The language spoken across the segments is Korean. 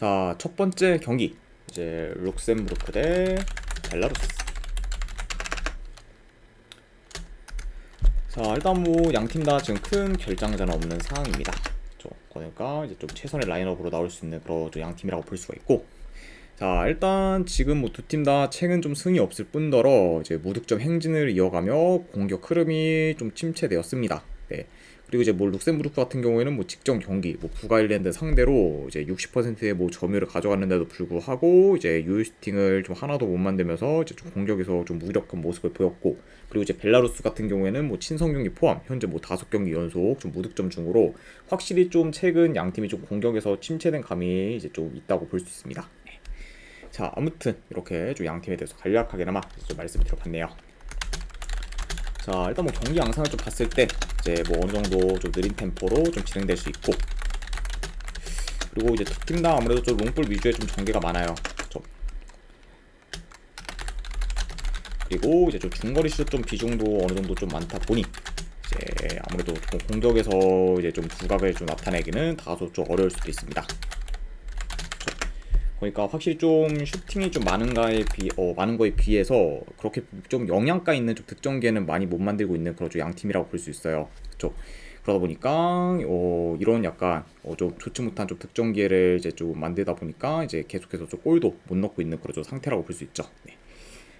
자, 첫 번째 경기 이제 룩셈부르크 대 벨라루스. 자, 일단 뭐 양 팀 다 지금 큰 결장자는 없는 상황입니다. 저, 그러니까 이제 좀 최선의 라인업으로 나올 수 있는 그런 양 팀이라고 볼 수가 있고. 자, 일단 지금 뭐 두 팀 다 최근 좀 승이 없을 뿐더러 이제 무득점 행진을 이어가며 공격 흐름이 좀 침체되었습니다. 네. 그리고 이제 뭐 룩셈부르크 같은 경우에는 뭐 직전 경기 뭐 북아일랜드 상대로 이제 60%의 뭐 점유를 가져갔는데도 불구하고 이제 유효슈팅을 좀 하나도 못 만들면서 이제 좀 공격에서 좀 무력한 모습을 보였고 그리고 이제 벨라루스 같은 경우에는 뭐 친선 경기 포함 현재 뭐 다섯 경기 연속 좀 무득점 중으로 확실히 좀 최근 양 팀이 좀 공격에서 침체된 감이 이제 좀 있다고 볼 수 있습니다. 네. 자 아무튼 이렇게 좀 양 팀에 대해서 간략하게나마 좀 말씀을 드려봤네요. 자 일단 뭐 경기 양상을 좀 봤을 때 이제 뭐 어느 정도 좀 느린 템포로 좀 진행될 수 있고 그리고 이제 다 아무래도 좀 롱볼 위주의 좀 전개가 많아요. 좀 그리고 이제 좀 중거리 슛 좀 비중도 어느 정도 좀 많다 보니 이제 아무래도 좀 공격에서 이제 좀 두각을 좀 나타내기는 다소 좀 어려울 수도 있습니다. 그러니까 확실히 좀 슈팅이 좀 많은가에 비, 어, 많은 거에 비해서 그렇게 좀 영양가 있는 좀 득점기에는 많이 못 만들고 있는 그런 좀 양팀이라고 볼 수 있어요. 그렇죠. 그러다 보니까 어, 이런 약간 어, 좀 좋지 못한 좀 득점 기회를 이제 좀 만들다 보니까 이제 계속해서 좀 골도 못 넣고 있는 그런 좀 상태라고 볼 수 있죠. 네.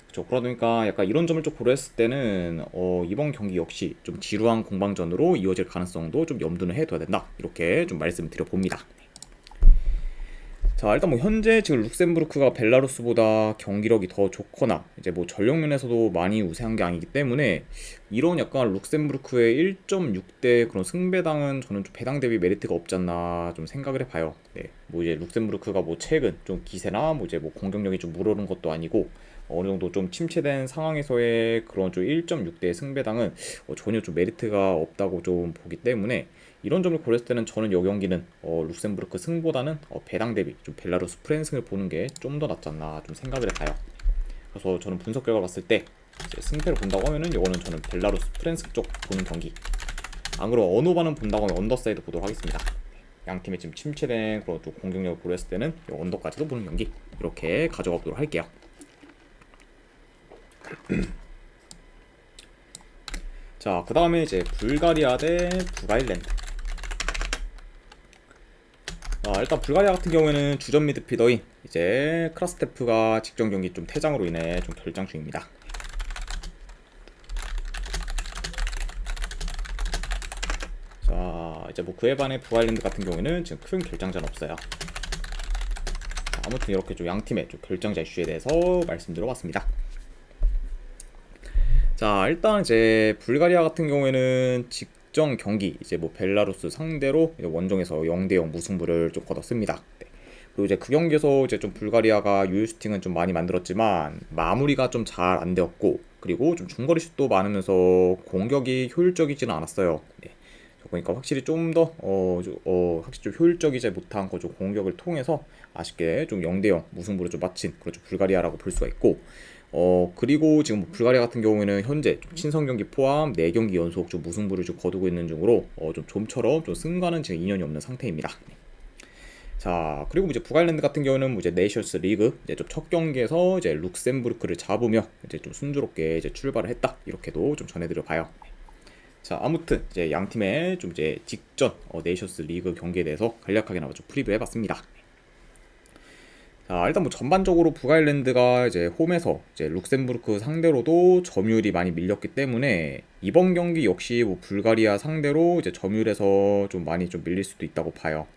그렇죠. 그러다 보니까 약간 이런 점을 좀 고려했을 때는 어, 이번 경기 역시 좀 지루한 공방전으로 이어질 가능성도 좀 염두는 해둬야 된다. 이렇게 좀 말씀을 드려 봅니다. 자 일단 뭐 현재 지금 룩셈부르크가 벨라루스보다 경기력이 더 좋거나 이제 뭐 전력 면에서도 많이 우세한 게 아니기 때문에 이런 약간 룩셈부르크의 1.6대 그런 승배당은 저는 좀 배당 대비 메리트가 없지 않나 좀 생각을 해봐요. 네, 뭐 이제 룩셈부르크가 뭐 최근 좀 기세나 뭐 이제 뭐 공격력이 좀 물오른 것도 아니고 어느 정도 좀 침체된 상황에서의 그런 좀 1.6대 승배당은 어, 전혀 좀 메리트가 없다고 좀 보기 때문에 이런 점을 고렸을 때는 저는 이 경기는 어, 룩셈부르크 승보다는 어, 배당 대비 좀 벨라루스 프랜승을 보는 게 좀 더 낫지 않나 좀 생각을 해봐요. 그래서 저는 분석 결과 봤을 때 승패를 본다고 하면은 이거는 저는 벨라루스 프랜스 쪽 보는 경기. 안 그러면 언어반은 본다고 하면 언더사이드 보도록 하겠습니다. 양 팀의 지금 침체된 그런 좀 공격력을 고려했을 때는 이 언더까지도 보는 경기 이렇게 가져가 보도록 할게요. 자, 그 다음에 이제 불가리아 대 북아일랜드. 아, 일단 불가리아 같은 경우에는 주전 미드피더인 이제 크라스테프가 직전 경기 좀 퇴장으로 인해 좀 결장 중입니다. 자, 이제 뭐 그에 반해 북아일랜드 같은 경우에는 지금 큰 결장자는 없어요. 자, 아무튼 이렇게 좀 양 팀의 좀 결장자 이슈에 대해서 말씀드려봤습니다. 자, 일단 이제 불가리아 같은 경우에는 직전 경기 이제 뭐 벨라루스 상대로 원정에서 0대 0 무승부를 좀 거뒀습니다. 네. 그리고 이제 그 경기에서 이제 좀 불가리아가 유효 슈팅은 좀 많이 만들었지만 마무리가 좀 잘 안 되었고 그리고 좀 중거리 슛도 많으면서 공격이 효율적이지는 않았어요. 네. 그러니까 확실히 좀 더 어, 어, 확실히 좀 효율적이지 못한 거좀 공격을 통해서 아쉽게 좀 0대 0 무승부를 좀 마친 그렇죠 불가리아라고 볼 수가 있고 어 그리고 지금 불가리아 같은 경우에는 현재 좀 친선 경기 포함 4경기 연속 좀 무승부를 좀 거두고 있는 중으로 어, 좀 좀처럼 좀 승과는 지금 인연이 없는 상태입니다. 자 그리고 이제 북아일랜드 같은 경우는 뭐 이제 네이션스 리그 이제 좀 첫 경기에서 이제 룩셈부르크를 잡으며 이제 좀 순조롭게 이제 출발을 했다 이렇게도 좀 전해드려 봐요. 자 아무튼 이제 양 팀의 좀 이제 직전 어, 네이션스 리그 경기에 대해서 간략하게나마 좀 프리뷰 해봤습니다. 자 일단 뭐 전반적으로 북아일랜드가 이제 홈에서 이제 룩셈부르크 상대로도 점유율이 많이 밀렸기 때문에 이번 경기 역시 뭐 불가리아 상대로 이제 점유율에서 좀 많이 좀 밀릴 수도 있다고 봐요.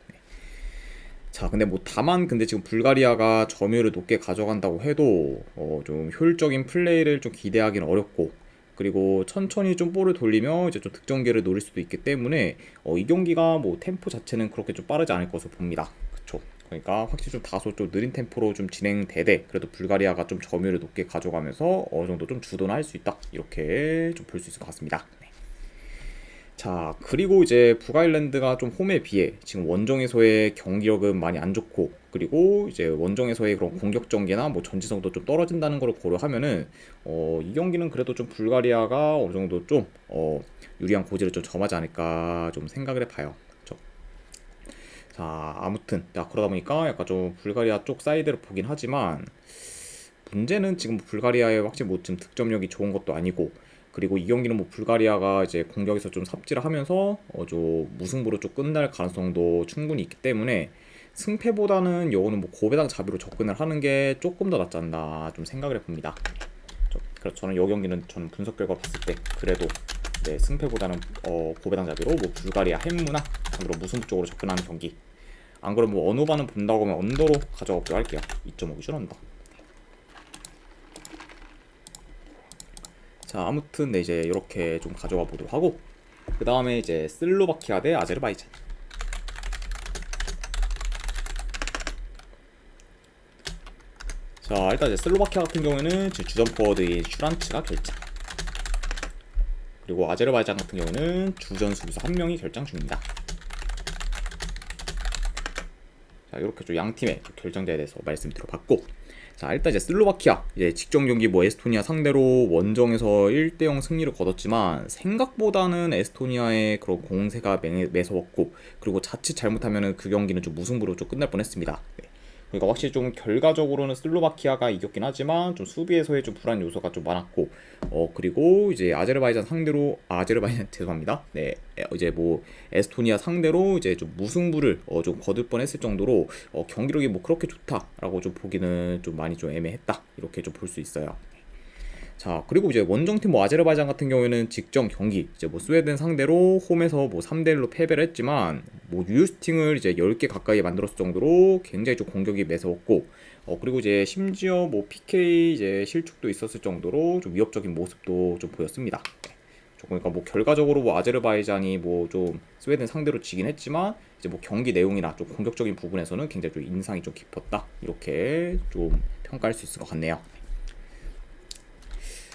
자, 근데 뭐 다만 근데 지금 불가리아가 점유율을 높게 가져간다고 해도 어 좀 효율적인 플레이를 좀 기대하기는 어렵고 그리고 천천히 좀 볼을 돌리며 이제 좀 득점기를 노릴 수도 있기 때문에 어, 이 경기가 뭐 템포 자체는 그렇게 좀 빠르지 않을 것으로 봅니다. 그쵸? 그러니까 확실히 좀 다소 좀 느린 템포로 좀 진행되되 그래도 불가리아가 좀 점유율을 높게 가져가면서 어느 정도 좀 주도는 할수 있다 이렇게 좀 볼 수 있을 것 같습니다. 네. 자 그리고 이제 북아일랜드가 좀 홈에 비해 지금 원정에서의 경기력은 많이 안 좋고 그리고 이제 원정에서의 그런 공격 전개나 뭐 전지성도 좀 떨어진다는 걸 고려하면은 어, 이 경기는 그래도 좀 불가리아가 어느 정도 좀 어, 유리한 고지를 좀 점하지 않을까 좀 생각을 해봐요. 자, 아무튼 자, 그러다 보니까 약간 좀 불가리아 쪽 사이드를 보긴 하지만 문제는 지금 불가리아의 확실히 뭐 지금 득점력이 좋은 것도 아니고 그리고 이 경기는 뭐 불가리아가 이제 공격에서 좀 삽질을 하면서 어좀 무승부로 좀 끝날 가능성도 충분히 있기 때문에 승패보다는 요거는 뭐 고배당 자비로 접근을 하는 게 조금 더 낫지 않나 좀 생각을 해봅니다. 저, 그래서 저는 이 경기는 저는 분석 결과 봤을 때 그래도 네, 승패보다는 어, 고배당 자비로 뭐 불가리아 햄무나 상으로 무승부 쪽으로 접근하는 경기. 안 그러면 뭐 반은 본다고 하면 언더로 가져가기로 할게요. 2.5 기준 언더. 자 아무튼 네, 이제 이렇게 좀 가져가 보도록 하고 그 다음에 이제 슬로바키아 대 아제르바이잔. 자 일단 이제 슬로바키아 같은 경우에는 주전 포워드의 슈란츠가 결정. 그리고 아제르바이잔 같은 경우는 주전 수비수 한 명이 결정 중입니다. 자 이렇게 좀 양 팀의 결정자에 대해서 말씀드려봤고 자 일단 이제 슬로바키아 이제 직전 경기 뭐 에스토니아 상대로 원정에서 1대0 승리를 거뒀지만 생각보다는 에스토니아의 그런 공세가 매, 매서웠고 그리고 자칫 잘못하면은 그 경기는 좀 무승부로 좀 끝날 뻔했습니다. 네. 그러니까 확실히 좀 결과적으로는 슬로바키아가 이겼긴 하지만 좀 수비에서의 좀 불안 요소가 좀 많았고 어 그리고 이제 아제르바이잔 상대로 아, 아제르바이잔 죄송합니다. 네 이제 뭐 에스토니아 상대로 이제 좀 무승부를 어 좀 거둘 뻔했을 정도로 어 경기력이 뭐 그렇게 좋다라고 좀 보기는 좀 많이 좀 애매했다 이렇게 좀 볼 수 있어요. 자 그리고 이제 원정팀 뭐 아제르바이잔 같은 경우에는 직전 경기 이제 뭐 스웨덴 상대로 홈에서 뭐 3대 1로 패배를 했지만 뭐 유스팅을 이제 10개 가까이 만들었을 정도로 굉장히 좀 공격이 매서웠고 어 그리고 이제 심지어 뭐 PK 이제 실축도 있었을 정도로 좀 위협적인 모습도 좀 보였습니다. 그러니까 뭐 결과적으로 뭐 아제르바이잔이 뭐 좀 스웨덴 상대로 지긴 했지만 이제 뭐 경기 내용이나 좀 공격적인 부분에서는 굉장히 좀 인상이 좀 깊었다 이렇게 좀 평가할 수 있을 것 같네요.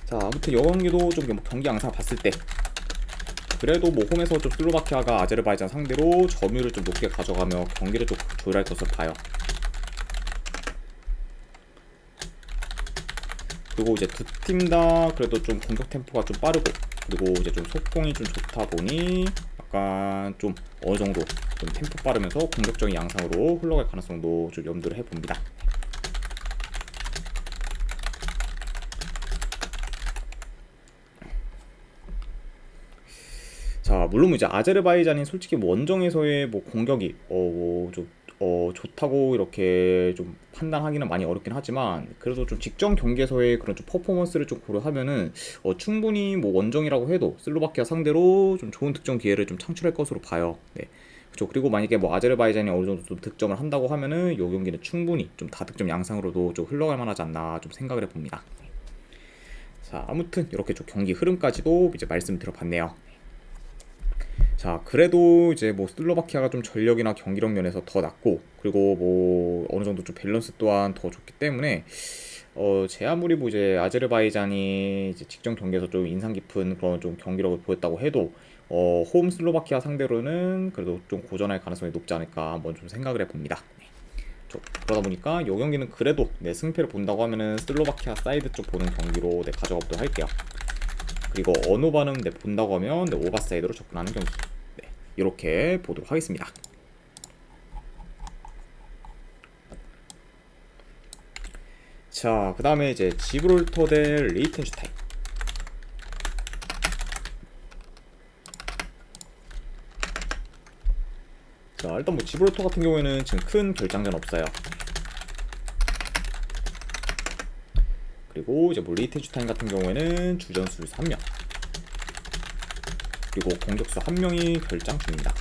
자 아무튼 여 경기도 좀뭐 경기 양상 봤을 때 그래도 뭐 홈에서 좀 슬로바키아가 아제르바이잔 상대로 점유를 좀 높게 가져가며 경기를 좀 조율할 것으로 봐요. 그리고 이제 두 팀 다 그래도 좀 공격 템포가 좀 빠르고 그리고 이제 좀 속공이 좀 좋다 보니 약간 좀 어느 정도 좀 템포 빠르면서 공격적인 양상으로 흘러갈 가능성도 좀 염두를 해봅니다. 물론 이제 아제르바이잔이 솔직히 뭐 원정에서의 뭐 공격이 어좀 어, 좋다고 이렇게 좀 판단하기는 많이 어렵긴 하지만 그래도 좀 직전 경기에서의 그런 좀 퍼포먼스를 좀 고려하면은 어, 충분히 뭐 원정이라고 해도 슬로바키아 상대로 좀 좋은 득점 기회를 좀 창출할 것으로 봐요. 네. 그렇죠. 그리고 만약에 뭐 아제르바이잔이 어느 정도 좀 득점을 한다고 하면은 이 경기는 충분히 좀 다득점 양상으로도 좀 흘러갈 만하지 않나 좀 생각을 해봅니다. 자 아무튼 이렇게 좀 경기 흐름까지도 이제 말씀드려 봤네요. 자, 그래도 이제 뭐 슬로바키아가 좀 전력이나 경기력 면에서 더 낫고 그리고 뭐 어느 정도 좀 밸런스 또한 더 좋기 때문에 어, 제 아무리 뭐 이제 아제르바이잔이 이제 직전 경기에서 좀 인상 깊은 그런 좀 경기력을 보였다고 해도 어, 홈 슬로바키아 상대로는 그래도 좀 고전할 가능성이 높지 않을까 한번 좀 생각을 해봅니다. 네. 그러다 보니까 이 경기는 그래도 내 네, 승패를 본다고 하면은 슬로바키아 사이드 쪽 보는 경기로 네, 가져가 보도록 할게요. 그리고 언어반응 네, 본다고 하면 네, 오버사이드로 접근하는 경기 네, 이렇게 보도록 하겠습니다. 자, 그 다음에 이제 지브롤터 대 리텐슈타인. 자, 일단 뭐 지브롤터 같은 경우에는 지금 큰 결장전 없어요. 그리고 이제 뭐 리텐슈타인 같은 경우에는 주전수 3명 그리고 공격수 1명이 결장 중입니다.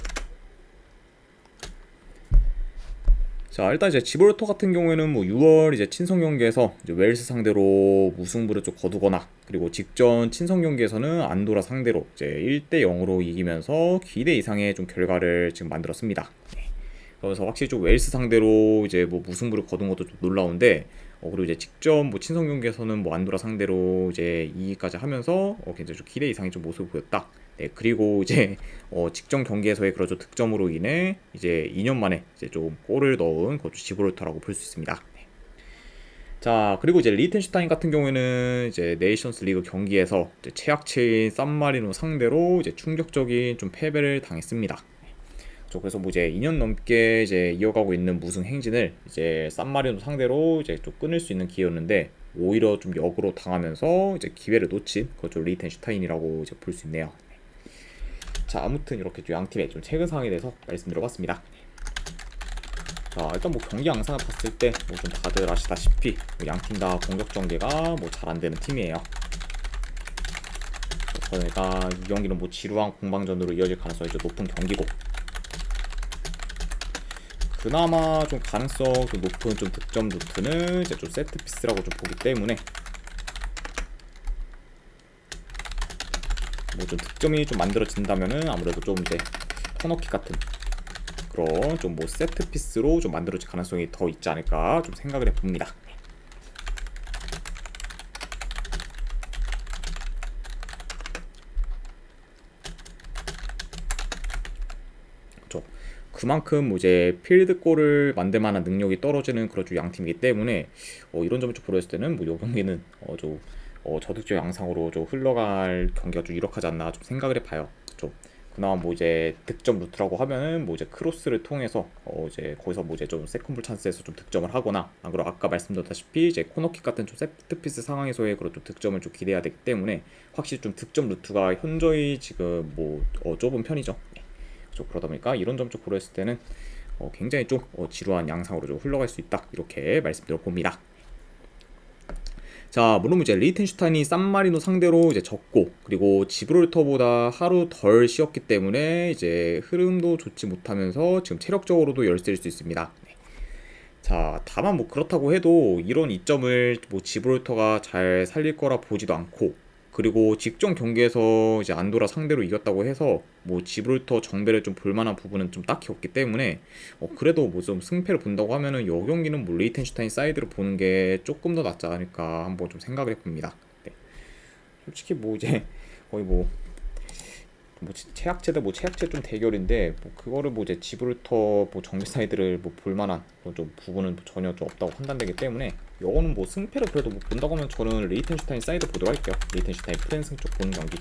자 일단 이제 지브롤터 같은 경우에는 뭐 6월 이제 친선 경기에서 이제 웨일스 상대로 무승부를 좀 거두거나 그리고 직전 친선 경기에서는 안도라 상대로 이제 1대 0으로 이기면서 기대 이상의 좀 결과를 지금 만들었습니다. 네. 그래서 확실히 좀 웨일스 상대로 이제 뭐 무승부를 거둔 것도 좀 놀라운데 어, 그리고 이제 직접 뭐 친선 경기에서는 뭐 안도라 상대로 이제 2위까지 하면서 어, 굉장히 좀 기대 이상의 좀 모습을 보였다. 네, 그리고 이제 어, 직전 경기에서의 그런 득점으로 인해 이제 2년 만에 이제 좀 골을 넣은 거주 지브롤터라고 볼 수 있습니다. 네. 자 그리고 이제 리텐슈타인 같은 경우에는 이제 네이션스 리그 경기에서 최악체인 쌈마리노 상대로 이제 충격적인 좀 패배를 당했습니다. 저 그래서 뭐 이제 2년 넘게 이제 이어가고 있는 무승 행진을 이제 산마리노 상대로 이제 좀 끊을 수 있는 기회였는데 오히려 좀 역으로 당하면서 이제 기회를 놓친 그좀 리텐슈타인이라고 이제 볼 수 있네요. 자 아무튼 이렇게 좀양 팀의 좀 최근 상황에 대해서 말씀드려봤습니다. 자 일단 뭐 경기 양상을 봤을 때 뭐 좀 다들 아시다시피 뭐 양팀 다 공격 전개가 뭐 잘 안 되는 팀이에요. 그러니까 이 경기는 뭐 지루한 공방전으로 이어질 가능성이 좀 높은 경기고 그나마 좀 가능성 좀 높은 좀 득점 루트는 이제 좀 세트 피스라고 좀 보기 때문에 뭐 좀 득점이 좀 만들어진다면은 아무래도 좀 이제 코너킥 같은 그런 좀 뭐 세트 피스로 좀 만들어질 가능성이 더 있지 않을까 좀 생각을 해봅니다. 그렇죠. 그만큼 뭐 이제 필드 골을 만들 만한 능력이 떨어지는 그런 좀 양팀이기 때문에 어, 이런 점을 좀 보였을 때는 뭐이 경기는 어, 좀 어, 저득점 양상으로 좀 흘러갈 경기가 좀 유력하지 않나 좀 생각을 해봐요. 좀 그나마 뭐 이제 득점 루트라고 하면은 뭐 이제 크로스를 통해서 어 이제 거기서 뭐 이제 좀 세컨볼 찬스에서 좀 득점을 하거나 안 그리고 아까 말씀드렸다시피 이제 코너킥 같은 좀 세트피스 상황에서의 그런 좀 득점을 좀 기대해야 되기 때문에 확실히 좀 득점 루트가 현저히 지금 뭐 어, 좁은 편이죠. 네. 좀 그러다 보니까 이런 점 좀 고려했을 때는 어 굉장히 좀어 지루한 양상으로 좀 흘러갈 수 있다 이렇게 말씀드려 봅니다. 자, 물론 이제 리텐슈타인이 산마리노 상대로 이제 졌고 그리고 지브롤터보다 하루 덜 쉬었기 때문에 이제 흐름도 좋지 못하면서 지금 체력적으로도 열세일 수 있습니다. 네. 자, 다만 뭐 그렇다고 해도 이런 이점을 뭐 지브롤터가 잘 살릴 거라 보지도 않고 그리고 직전 경기에서 이제 안도라 상대로 이겼다고 해서 뭐 지브롤터 정배를 좀 볼만한 부분은 좀 딱히 없기 때문에 어 그래도 뭐 좀 승패를 본다고 하면은 요 경기는 뭐 레이텐슈타인 사이드로 보는 게 조금 더 낫지 않을까 한번 좀 생각을 해봅니다. 네. 솔직히 뭐 이제 거의 뭐 뭐 최악체대 뭐 최악체 좀 대결인데 뭐 그거를 뭐 이제 지브롤터 뭐 정비 사이드를 뭐 볼만한 그런 좀 부분은 전혀 좀 없다고 판단되기 때문에 이거는 뭐 승패를 그래도 뭐 본다고 하면 저는 레이텐슈타인 사이드 보도록 할게요. 레이텐슈타인 프랜승 쪽 보는 경기.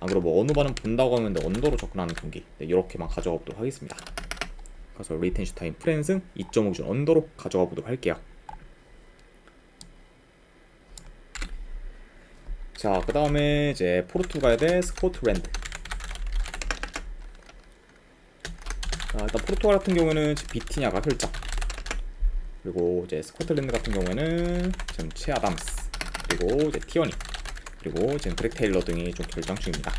안 그러면 뭐 어느 반은 본다고 하면 언더로 접근하는 경기 네, 이렇게만 가져가 보도록 하겠습니다. 그래서 레이텐슈타인 프랜승 2.5 기준 언더로 가져가 보도록 할게요. 자, 그 다음에 이제 포르투갈 대 스코틀랜드. 일단 포르투갈 같은 경우에는 비티냐가 혈장 그리고 이제 스코틀랜드 같은 경우에는 지금 체 아담스 그리고 이제 티어니 그리고 지금 그렉 테일러 등이 좀 결정 중입니다.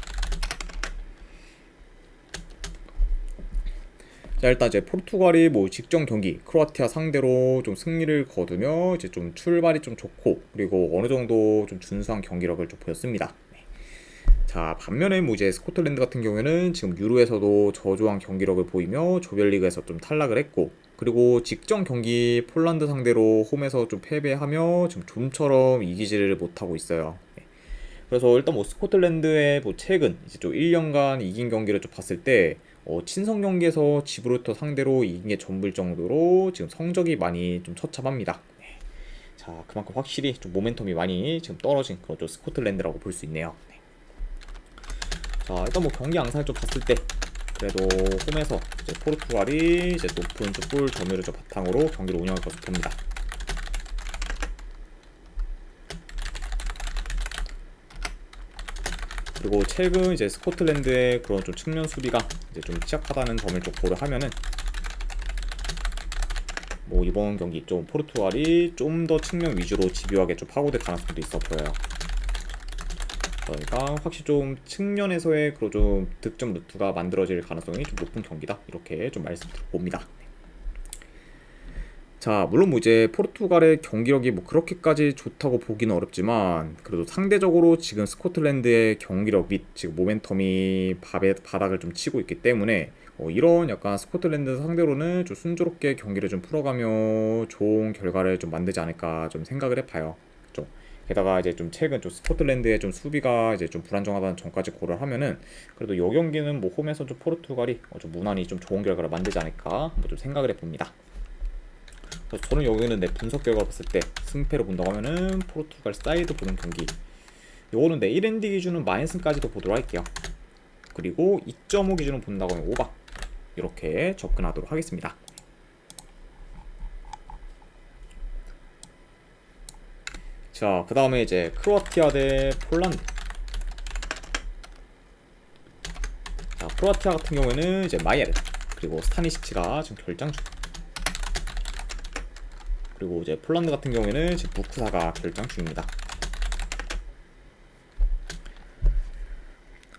자 일단 이제 포르투갈이 뭐 직전 경기 크로아티아 상대로 좀 승리를 거두며 이제 좀 출발이 좀 좋고 그리고 어느 정도 좀 준수한 경기력을 좀 보였습니다. 자 반면에 뭐 이제 스코틀랜드 같은 경우에는 지금 유로에서도 저조한 경기력을 보이며 조별리그에서 좀 탈락을 했고 그리고 직전 경기 폴란드 상대로 홈에서 좀 패배하며 지금 좀처럼 이기지를 못하고 있어요. 네. 그래서 일단 뭐 스코틀랜드의 뭐 최근 이제 좀 1년간 이긴 경기를 좀 봤을 때 어, 친선 경기에서 지브롤터 상대로 이긴 게 전부일 정도로 지금 성적이 많이 좀 처참합니다. 네. 자 그만큼 확실히 좀 모멘텀이 많이 지금 떨어진 그런 좀 스코틀랜드라고 볼 수 있네요. 자 일단 뭐 경기 양상을 좀 봤을 때 그래도 홈에서 이제 포르투갈이 이제 높은 볼 점유율을 좀 바탕으로 경기를 운영할 것으로 봅니다. 그리고 최근 이제 스코틀랜드의 그런 좀 측면 수비가 이제 좀 취약하다는 점을 좀 고려하면은 뭐 이번 경기 좀 포르투갈이 좀 더 측면 위주로 집요하게 좀 파고들 가능성도 있어 보여요. 그러니까 확실히 좀 측면에서의 그런 좀 득점 루트가 만들어질 가능성이 좀 높은 경기다 이렇게 좀 말씀드려봅니다. 자 물론 뭐 이제 포르투갈의 경기력이 뭐 그렇게까지 좋다고 보기는 어렵지만 그래도 상대적으로 지금 스코틀랜드의 경기력 및 지금 모멘텀이 밥에 바닥을 좀 치고 있기 때문에 어, 이런 약간 스코틀랜드 상대로는 좀 순조롭게 경기를 좀 풀어가며 좋은 결과를 좀 만들지 않을까 좀 생각을 해봐요. 게다가 이제 좀 최근 좀 스코틀랜드의 좀 수비가 이제 좀 불안정하다는 점까지 고려를 하면은 그래도 요 경기는 뭐 홈에서 좀 포르투갈이 어, 좀 무난히 좀 좋은 결과를 만들지 않을까 뭐 좀 생각을 해봅니다. 그래서 저는 여기는 내 분석 결과 봤을 때 승패로 본다고 하면은 포르투갈 사이드 보는 경기 요거는 내 1엔드 기준은 마이너스까지도 보도록 할게요. 그리고 2.5 기준으로 본다고 하면 오바 이렇게 접근하도록 하겠습니다. 자, 그 다음에 이제 크로아티아 대 폴란드. 자, 크로아티아 같은 경우에는 이제 마이에르 그리고 스타니시치가 지금 결장 중. 그리고 이제 폴란드 같은 경우에는 지금 무크사가 결장 중입니다.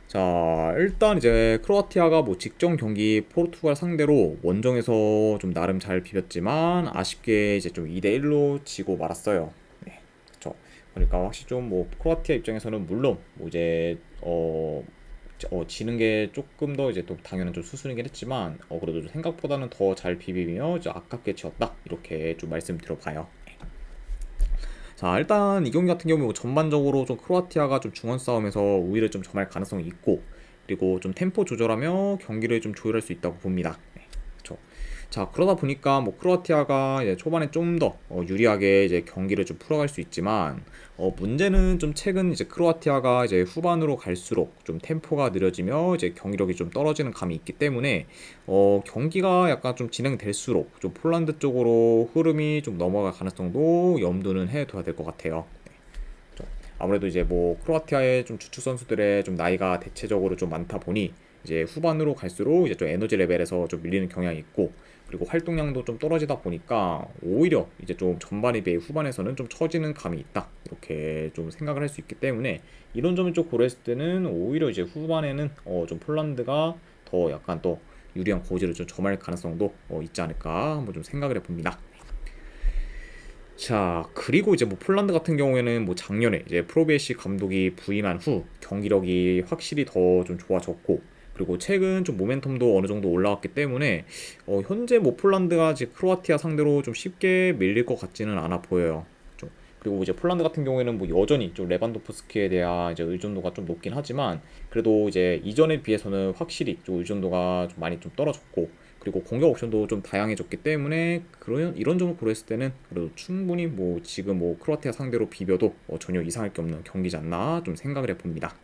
자, 일단 이제 크로아티아가 뭐 직전 경기 포르투갈 상대로 원정에서 좀 나름 잘 비볐지만 아쉽게 이제 좀 2대 1로 지고 말았어요. 그러니까 확실히 좀 뭐 크로아티아 입장에서는 물론 뭐 이제 어, 어 지는 게 조금 더 이제 또 당연한 좀 수순이긴 했지만 어 그래도 좀 생각보다는 더 잘 비비며 좀 아깝게 지었다 이렇게 좀 말씀드려봐요. 자 일단 이 경기 같은 경우 뭐 전반적으로 좀 크로아티아가 좀 중원 싸움에서 우위를 좀 점할 가능성이 있고 그리고 좀 템포 조절하며 경기를 좀 조율할 수 있다고 봅니다. 자 그러다 보니까 뭐 크로아티아가 이제 초반에 좀더 어, 유리하게 이제 경기를 좀 풀어갈 수 있지만 어, 문제는 좀 최근 이제 크로아티아가 이제 후반으로 갈수록 좀 템포가 느려지며 이제 경기력이 좀 떨어지는 감이 있기 때문에 어, 경기가 약간 좀 진행될수록 좀 폴란드 쪽으로 흐름이 좀 넘어갈 가능성도 염두는 해둬야 될 것 같아요. 네. 좀 아무래도 이제 뭐 크로아티아의 좀 주축 선수들의 좀 나이가 대체적으로 좀 많다 보니 이제 후반으로 갈수록 이제 좀 에너지 레벨에서 좀 밀리는 경향이 있고 그리고 활동량도 좀 떨어지다 보니까 오히려 이제 좀 전반에 비해 후반에서는 좀 처지는 감이 있다 이렇게 좀 생각을 할 수 있기 때문에 이런 점을 좀 고려했을 때는 오히려 이제 후반에는 어 좀 폴란드가 더 약간 또 유리한 고지를 좀 점할 가능성도 어 있지 않을까 한번 좀 생각을 해봅니다. 자 그리고 이제 뭐 폴란드 같은 경우에는 뭐 작년에 이제 프로베시 감독이 부임한 후 경기력이 확실히 더 좀 좋아졌고 그리고 최근 좀 모멘텀도 어느 정도 올라왔기 때문에 어, 현재 뭐 폴란드가 이제 크로아티아 상대로 좀 쉽게 밀릴 것 같지는 않아 보여요. 좀 그리고 이제 폴란드 같은 경우에는 뭐 여전히 좀 레반도프스키에 대한 이제 의존도가 좀 높긴 하지만 그래도 이제 이전에 비해서는 확실히 좀 의존도가 좀 많이 좀 떨어졌고 그리고 공격 옵션도 좀 다양해졌기 때문에 그런 이런 점을 고려했을 때는 그래도 충분히 뭐 지금 뭐 크로아티아 상대로 비벼도 어, 전혀 이상할 게 없는 경기지 않나 좀 생각을 해봅니다.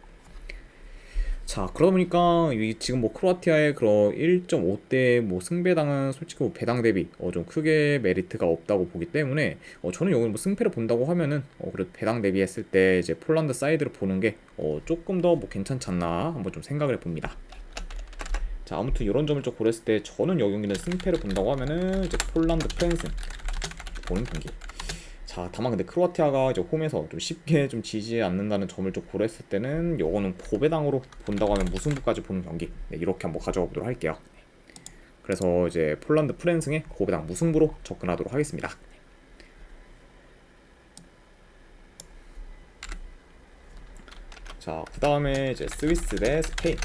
자, 그러다 보니까 이 지금 뭐 크로아티아의 그런 1.5대 뭐 승배당은 솔직히 뭐 배당 대비 어 좀 크게 메리트가 없다고 보기 때문에 어 저는 여기 뭐 승패를 본다고 하면은 어 그래도 배당 대비했을 때 이제 폴란드 사이드를 보는 게 어 조금 더 뭐 괜찮지 않나 한번 좀 생각을 해봅니다. 자, 아무튼 이런 점을 좀 고렸을 때 저는 여 경기는 승패를 본다고 하면은 이제 폴란드 프랜스 보는 경기. 자, 다만 근데 크로아티아가 이제 홈에서 좀 쉽게 좀 지지 않는다는 점을 좀 고려했을 때는 요거는 고배당으로 본다고 하면 무승부까지 보는 경기 네, 이렇게 한번 가져가 보도록 할게요. 그래서 이제 폴란드 프랜승의 고배당 무승부로 접근하도록 하겠습니다. 자, 그 다음에 이제 스위스 대 스페인.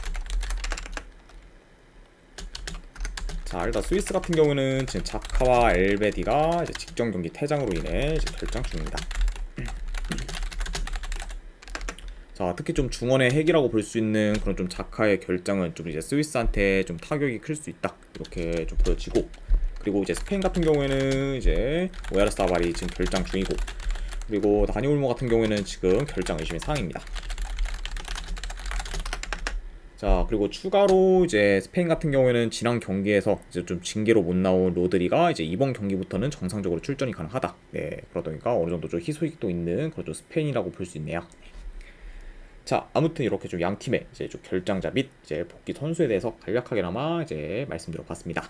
자 일단 스위스 같은 경우는 지금 자카와 엘베디가 이제 직전 경기 퇴장으로 인해 이제 결장 중입니다. 자 특히 좀 중원의 핵이라고 볼 수 있는 그런 좀 자카의 결장은 좀 이제 스위스한테 좀 타격이 클 수 있다 이렇게 좀 보여지고 그리고 이제 스페인 같은 경우에는 이제 오야르사발이 지금 결장 중이고 그리고 다니올모 같은 경우에는 지금 결장 의심의 상황입니다. 자 그리고 추가로 이제 스페인 같은 경우에는 지난 경기에서 이제 좀 징계로 못 나온 로드리가 이제 이번 경기부터는 정상적으로 출전이 가능하다. 네 그러다 보니까 어느 정도 좀 희소식도 있는 그런 좀 스페인이라고 볼 수 있네요. 자 아무튼 이렇게 좀 양 팀의 이제 좀 결장자 및 이제 복귀 선수에 대해서 간략하게나마 이제 말씀드려봤습니다.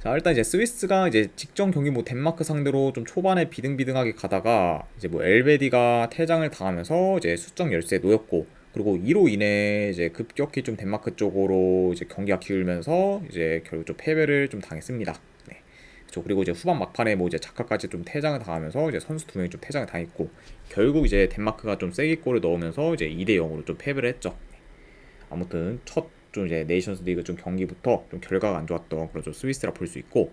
자 일단 이제 스위스가 이제 직전 경기 뭐 덴마크 상대로 좀 초반에 비등비등하게 가다가 이제 뭐 엘베디가 퇴장을 당하면서 이제 수적 열세에 놓였고 그리고 이로 인해 이제 급격히 좀 덴마크 쪽으로 이제 경기가 기울면서 이제 결국 좀 패배를 좀 당했습니다. 네. 그렇죠. 그리고 이제 후반 막판에 뭐 이제 자카까지 좀 퇴장을 당하면서 이제 선수 두 명이 좀 퇴장을 당했고 결국 이제 덴마크가 좀 세게 골을 넣으면서 이제 2대 0으로 좀 패배를 했죠. 네. 아무튼 첫 좀 이제 네이션스 리그 좀 경기부터 좀 결과가 안 좋았던 그런 좀 스위스라 볼 수 있고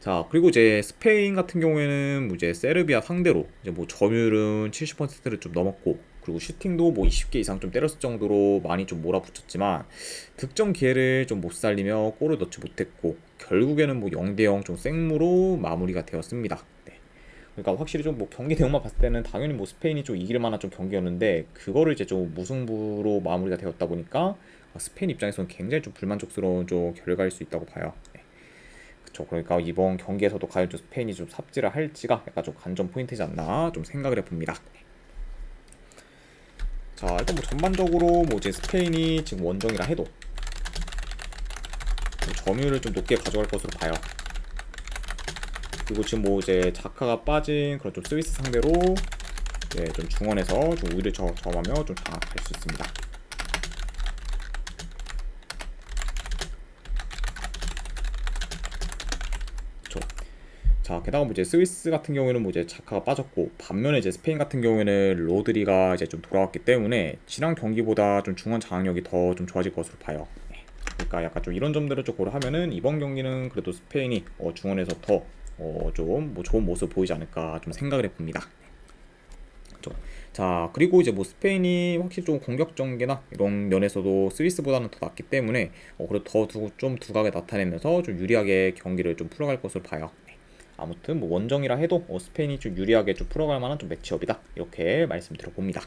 자 그리고 이제 스페인 같은 경우에는 뭐 이제 세르비아 상대로 이제 뭐 점유율은 70%를 좀 넘었고 그리고 슈팅도 뭐 20개 이상 좀 때렸을 정도로 많이 좀 몰아붙였지만 득점 기회를 좀 못 살리며 골을 넣지 못했고 결국에는 뭐 0대0 좀 생무로 마무리가 되었습니다. 네. 그러니까 확실히 좀 뭐 경기 내용만 봤을 때는 당연히 뭐 스페인이 좀 이길 만한 좀 경기였는데 그거를 이제 좀 무승부로 마무리가 되었다 보니까 스페인 입장에서는 굉장히 좀 불만족스러운 좀 결과일 수 있다고 봐요. 네. 그렇죠. 그러니까 이번 경기에서도 과연 좀 스페인이 좀 삽질을 할지가 약간 좀 관전 포인트지 않나 좀 생각을 해봅니다. 네. 자 일단 뭐 전반적으로 뭐 이제 스페인이 지금 원정이라 해도 좀 점유율을 좀 높게 가져갈 것으로 봐요. 그리고 지금 뭐 이제 자카가 빠진 그런 좀 스위스 상대로 네, 좀 중원에서 좀 우위를 저, 점하며 좀 장악할 수 있습니다. 그쵸. 자, 게다가 뭐 이제 스위스 같은 경우에는 뭐 이제 자카가 빠졌고 반면에 이제 스페인 같은 경우에는 로드리가 이제 좀 돌아왔기 때문에 지난 경기보다 좀 중원 장악력이 더 좀 좋아질 것으로 봐요. 네. 그러니까 약간 좀 이런 점들을 좀 고려하면은 이번 경기는 그래도 스페인이 어, 중원에서 더 어, 좀뭐 좋은 모습 보이지 않을까 좀 생각을 해봅니다. 그렇죠. 자 그리고 이제 뭐 스페인이 확실히 좀 공격 전개나 이런 면에서도 스위스보다는 더 낫기 때문에 어, 그래도 더좀 두각을 나타내면서 좀 유리하게 경기를 좀 풀어갈 것으로 봐요. 네. 아무튼 뭐 원정이라 해도 어, 스페인이 좀 유리하게 좀 풀어갈 만한 좀 매치업이다 이렇게 말씀드려 봅니다.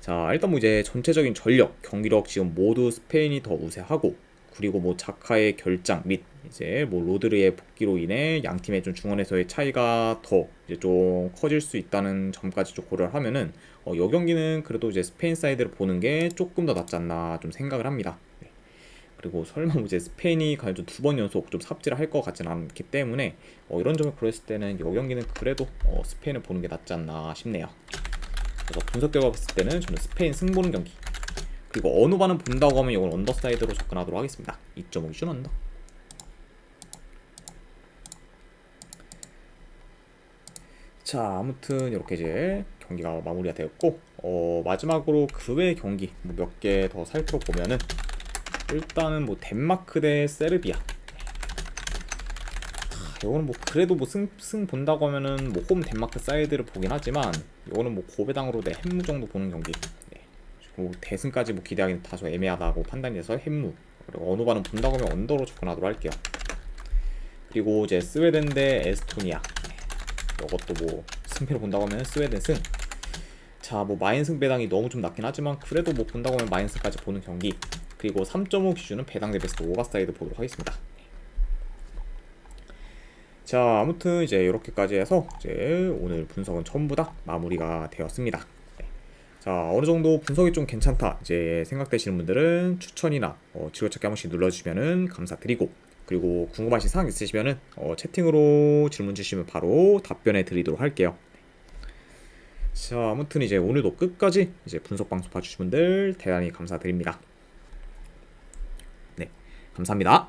자 일단 뭐 이제 전체적인 전력 경기력 지금 모두 스페인이 더 우세하고 그리고 뭐 자카의 결장 및 이제 뭐 로드리의 복귀로 인해 양 팀의 좀 중원에서의 차이가 더 이제 좀 커질 수 있다는 점까지 좀 고려를 하면은 어, 이 경기는 그래도 이제 스페인 사이드를 보는 게 조금 더 낫지 않나 좀 생각을 합니다. 네. 그리고 설마 뭐 이제 스페인이 과연 두 번 연속 좀 삽질을 할 것 같지는 않기 때문에 어, 이런 점을 고려했을 때는 이 경기는 그래도 어, 스페인을 보는 게 낫지 않나 싶네요. 그래서 분석 결과 봤을 때는 저는 스페인 승 보는 경기 그리고 어느 반은 본다고 하면 이건 언더사이드로 접근하도록 하겠습니다. 2.5 기준 언더. 자, 아무튼 이렇게 이제 경기가 마무리가 되었고 어, 마지막으로 그 외 경기 뭐몇개 더 살펴보면은 일단은 뭐 덴마크 대 세르비아. 이거는 뭐 그래도 뭐 승 승 본다고 하면은 뭐 홈 덴마크 사이드를 보긴 하지만 이거는 뭐 고배당으로 내 햄무 정도 보는 경기. 네. 뭐 대승까지 뭐 기대하기는 다소 애매하다고 판단이 돼서 햄무. 그리고 어느 반은 본다고 하면 언더로 접근하도록 할게요. 그리고 이제 스웨덴 대 에스토니아. 네. 이것도 뭐 승패를 본다고 하면 스웨덴 승. 자, 뭐 마인승 배당이 너무 좀 낮긴 하지만 그래도 뭐 본다고 하면 마인승까지 보는 경기. 그리고 3.5 기준은 배당 대 베스트 오버사이드 보도록 하겠습니다. 자, 아무튼 이제 이렇게까지 해서 이제 오늘 분석은 전부 다 마무리가 되었습니다. 네. 자, 어느 정도 분석이 좀 괜찮다 이제 생각되시는 분들은 추천이나 어, 지도찾기 한 번씩 눌러주시면은 감사드리고 그리고 궁금하신 사항 있으시면은 어, 채팅으로 질문 주시면 바로 답변해 드리도록 할게요. 자, 아무튼 이제 오늘도 끝까지 이제 분석 방송 봐주신 분들 대단히 감사드립니다. 네, 감사합니다.